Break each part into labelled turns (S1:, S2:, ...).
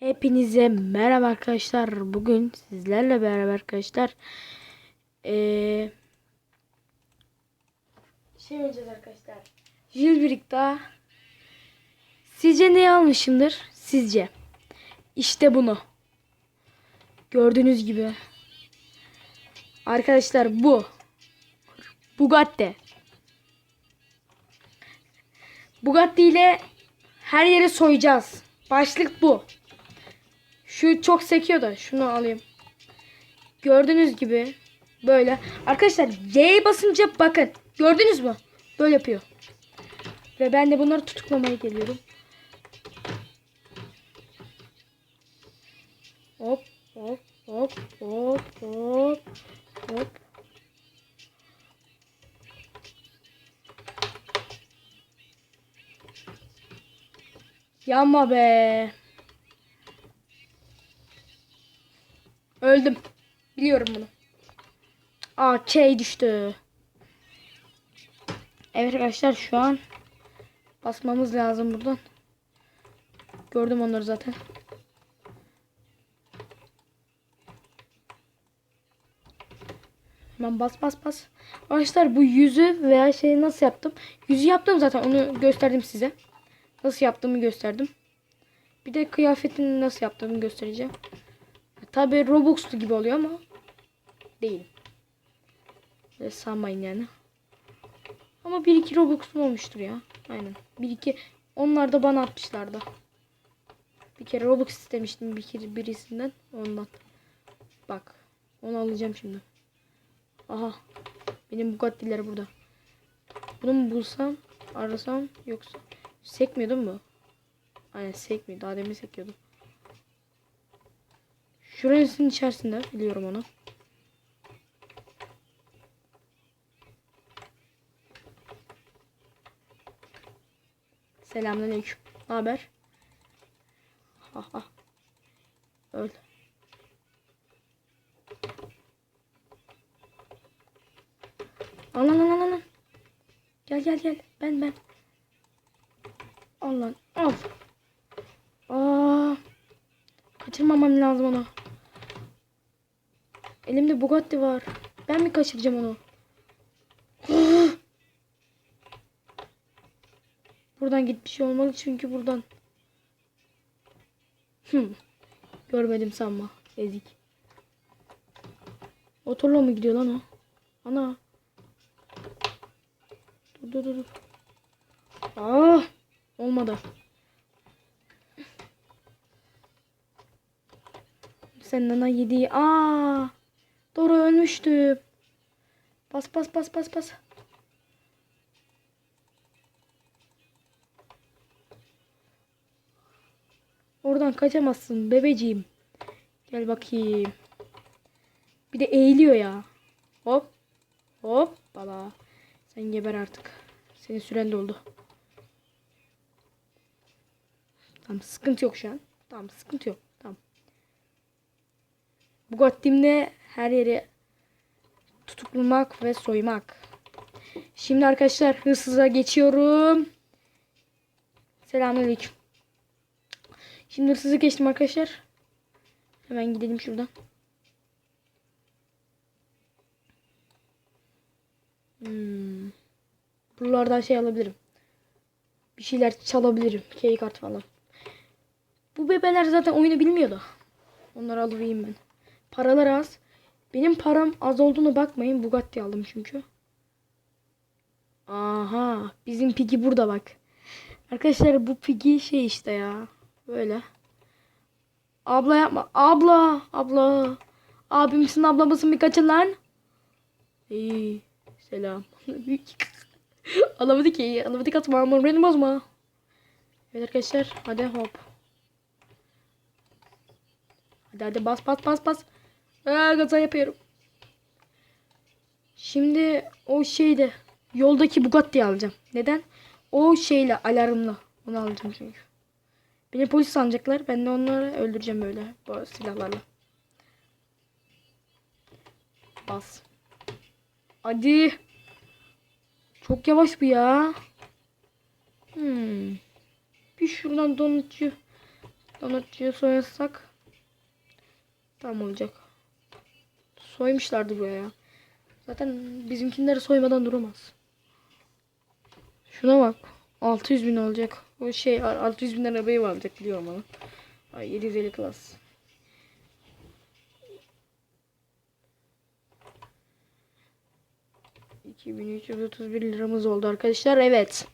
S1: Hepinize merhaba arkadaşlar. Bugün sizlerle beraber arkadaşlar ee, şey oynayacağız arkadaşlar. Jailbreak'ta sizce ne almışımdır? Sizce. İşte bunu. Gördüğünüz gibi. Arkadaşlar bu. Bugatti. Bugatti ile her yeri soyacağız. Başlık bu. Şu çok sekiyor da şunu alayım. Gördüğünüz gibi böyle. Arkadaşlar C'ye basınca bakın. Gördünüz mü? Böyle yapıyor. Ve ben de bunları tutuklamaya geliyorum. Hop hop hop hop hop hop. Yanma be. Öldüm. Biliyorum bunu. Aa K düştü. Evet arkadaşlar şu an basmamız lazım buradan. Gördüm onları zaten. Hemen bas bas bas. Arkadaşlar bu yüzü veya şeyi nasıl yaptım? Yüzü yaptım zaten onu gösterdim size. Nasıl yaptığımı gösterdim. Bir de kıyafetini nasıl yaptığımı göstereceğim. Tabi Robux'lu gibi oluyor ama değil. Ve sanmayın yani. Ama 1-2 Robux'um olmuştur ya. Aynen. 1-2 onlar da bana atmışlardı. Bir kere Robux istemiştim bir kere birisinden ondan. Bak. Onu alacağım şimdi. Aha. Benim Bugatti'ler burada. Bunu mu bulsam, arasam yoksa sekmiyordu mu? Aynen sekmiyor. Daha demin sekiyordu. Şurasının içerisinde biliyorum onu. Selamünaleyküm. Ne haber? Ha ha. Öl. Alan alan alan. Gel gel gel. Ben ben. Allah. Al. Aa. Kaçırmamam lazım onu. Elimde Bugatti var. Ben mi kaçıracağım onu? buradan gitmiş olmalı çünkü buradan. Hmm. Görmedim sanma. Ezik. Motorla mı gidiyor lan o? Ana. Dur dur dur. Ah. Olmadı. Sen nana yedi. Aa! Doğru ölmüştüm. Bas bas bas bas bas. Oradan kaçamazsın bebeciğim. Gel bakayım. Bir de eğiliyor ya. Hop. Hop. Bala. Sen geber artık. Senin süren doldu. Tamam sıkıntı yok şu an. Tamam sıkıntı yok. Tamam. Bugatti'mde her yeri tutuklamak ve soymak. Şimdi arkadaşlar hırsıza geçiyorum. Selamünaleyküm. Şimdi hırsızı geçtim arkadaşlar. Hemen gidelim şuradan. Hmm. Buralardan şey alabilirim. Bir şeyler çalabilirim. Key kart falan. Bu bebeler zaten oyunu bilmiyor da. Onları alayım ben. Paralar az. Benim param az olduğunu bakmayın. Bugatti aldım çünkü. Aha. Bizim Piggy burada bak. Arkadaşlar bu Piggy şey işte ya. Böyle. Abla yapma. Abla. Abla. Abimsin ablamısın bir kaçın lan. İyi. Selam. alamadık ki. Alamadık atma. Moralini bozma. Evet arkadaşlar. Hadi hop. Hadi hadi bas bas bas bas. Aa, gaza yapıyorum. Şimdi o şeyde yoldaki Bugatti'yi alacağım. Neden? O şeyle alarmlı. Onu alacağım çünkü. Beni polis sanacaklar. Ben de onları öldüreceğim böyle bu silahlarla. Bas. Hadi. Çok yavaş bu ya. Hmm. Bir şuradan donatçı Donutçuyu soyasak tam olacak. Soymuşlardı buraya. ya. Zaten bizimkileri soymadan duramaz. Şuna bak. 600 bin olacak. O şey 600 bin arabayı alacak biliyorum onu. Ay 750 klas. ...2331 liramız oldu arkadaşlar. Evet.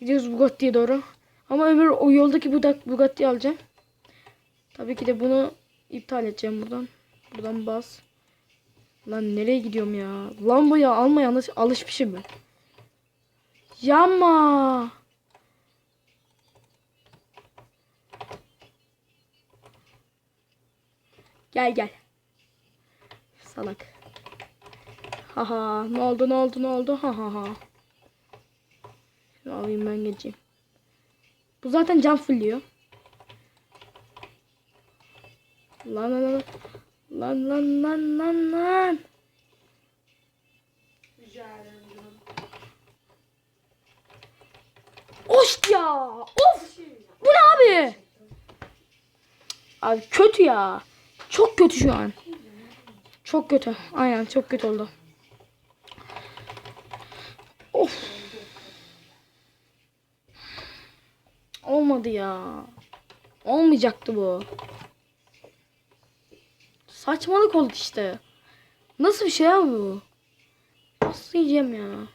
S1: Gidiyoruz Bugatti'ye doğru. Ama öbür o yoldaki Bugatti'yi alacağım. Tabii ki de bunu iptal edeceğim buradan. Buradan bas. Lan nereye gidiyorum ya? Lamboyu almaya alış alışmışım ben. Yapma. Gel gel. Salak. Haha ne oldu ne oldu ne oldu ha ha ha. Şunu alayım ben geçeyim. Bu zaten cam fulluyor. Lan lan lan. Lan lan lan lan lan. Oş ya. Of. Bu ne abi? Abi kötü ya. Çok kötü şu an. Çok kötü. Aynen çok kötü oldu. Of. Olmadı ya. Olmayacaktı bu. Saçmalık oldu işte. Nasıl bir şey abi bu? Nasıl yiyeceğim ya?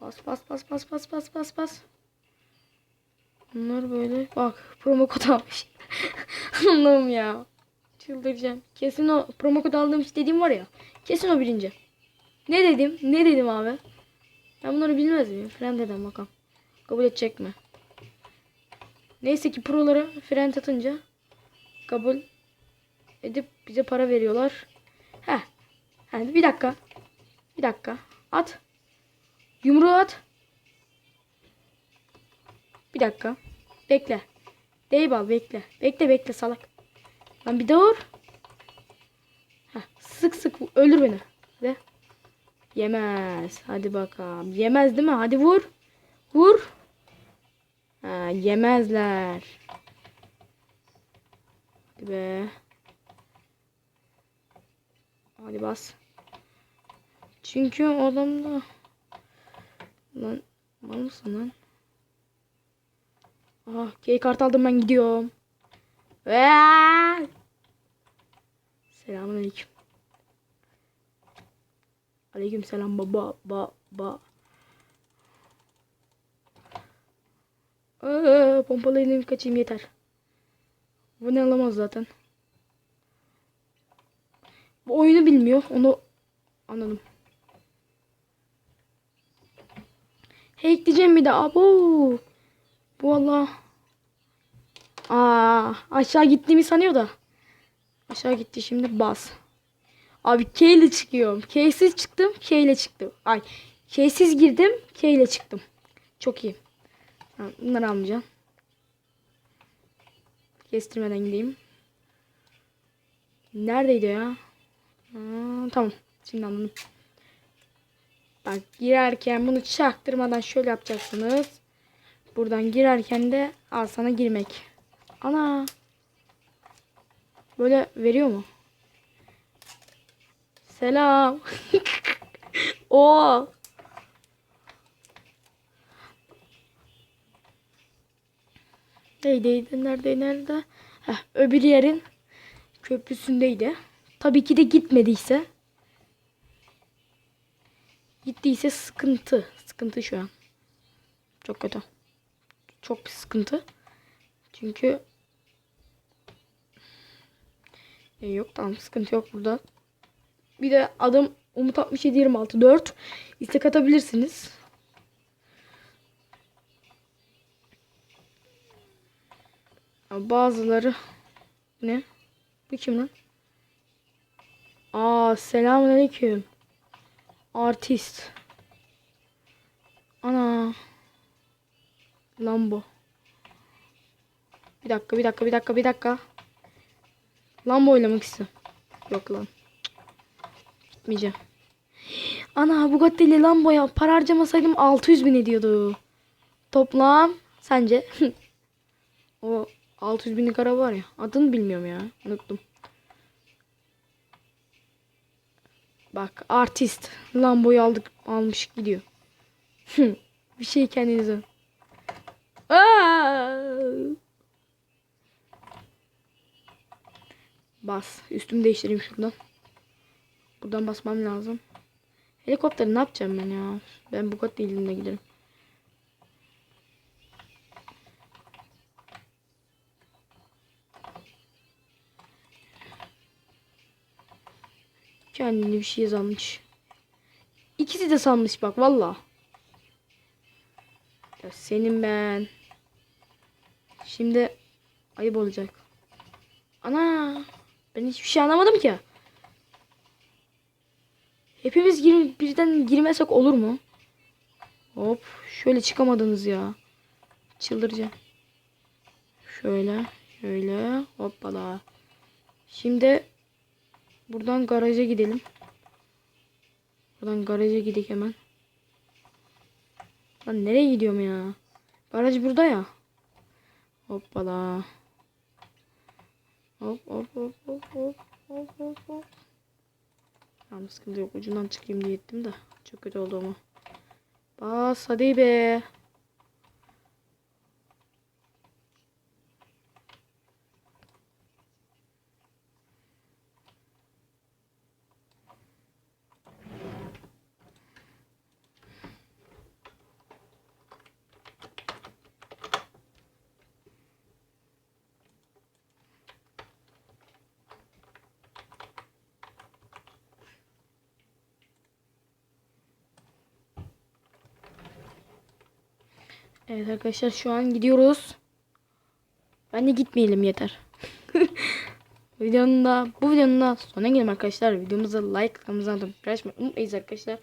S1: Bas bas bas bas bas bas bas bas. Bunlar böyle bak promo kod almış. Allah'ım ya. Çıldıracağım. Kesin o promo kod aldığım istediğim var ya. Kesin o birinci. Ne dedim? Ne dedim abi? Ben bunları bilmez miyim? Friend edem bakalım. Kabul edecek mi? Neyse ki proları friend atınca kabul edip bize para veriyorlar. Heh. Heh, bir dakika. Bir dakika. At. Yumruğu at. Bir dakika. Bekle. Deyba bekle. Bekle bekle salak. Lan bir dur. Heh, sık sık vur. öldür beni. Hadi. Yemez. Hadi bakalım. Yemez değil mi? Hadi vur. Vur. Ha, yemezler. Hadi be. Hadi bas. Çünkü o adamda Lan mal mısın lan? Ah key kart aldım ben gidiyorum. Eee! Aleyküm. Selam baba ba ba. Ee, pompalayayım kaçayım yeter. Bu ne alamaz zaten. Bu oyunu bilmiyor. Onu anladım. Hackleyeceğim bir de. Abo. Bu valla. Aa, aşağı gittiğimi sanıyor da. Aşağı gitti şimdi bas. Abi K ile çıkıyorum. K'siz çıktım. K ile çıktım. Ay. K'siz girdim. K ile çıktım. Çok iyi. Bunları almayacağım. Kestirmeden gideyim. Neredeydi ya? Ha, tamam. Şimdi anladım. Bak girerken bunu çaktırmadan şöyle yapacaksınız. Buradan girerken de al sana girmek. Ana. Böyle veriyor mu? Selam. o. Neydeydi? Nerede? Nerede? Heh, öbür yerin köprüsündeydi. Tabii ki de gitmediyse Gittiyse sıkıntı. Sıkıntı şu an. Çok kötü. Çok bir sıkıntı. Çünkü e, yok tamam sıkıntı yok burada. Bir de adım Umut 67 26 4 istek atabilirsiniz. Bazıları ne? Bu kim lan? Aa selamünaleyküm. Artist. Ana. Lambo. Bir dakika, bir dakika, bir dakika, bir dakika. Lambo oynamak istiyorum. Yok lan. Gitmeyeceğim. Ana Bugatti Lambo'ya para harcamasaydım 600 bin ediyordu. Toplam sence? o 600 binlik araba var ya. Adını bilmiyorum ya. Unuttum. Bak artist. Lambo'yu aldık almış gidiyor. Bir şey kendinize. Bas. Üstümü değiştireyim şuradan. Buradan basmam lazım. Helikopteri ne yapacağım ben ya? Ben Bugatti elimle giderim. Kendini bir şey sanmış. İkisi de sanmış bak valla. Ya senin ben. Şimdi ayıp olacak. Ana ben hiçbir şey anlamadım ki. Hepimiz gir birden girmesek olur mu? Hop şöyle çıkamadınız ya. Çıldıracağım. Şöyle şöyle hoppala. Şimdi buradan garaja gidelim. Buradan garaja gidelim hemen. Lan nereye gidiyorum ya? Garaj burada ya. Hoppala. Hop hop hop hop hop hop hop hop. Tamam sıkıntı yok. Ucundan çıkayım diye ettim de. Çok kötü oldu ama. Bas hadi be. Evet arkadaşlar şu an gidiyoruz. Ben de gitmeyelim yeter. videonun da bu videonun da sonuna gelelim arkadaşlar. Videomuza like, kanalımıza da paylaşmayı unutmayın arkadaşlar.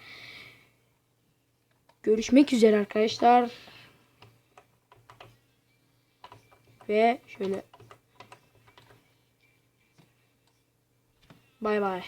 S1: Görüşmek üzere arkadaşlar. Ve şöyle Bay bay.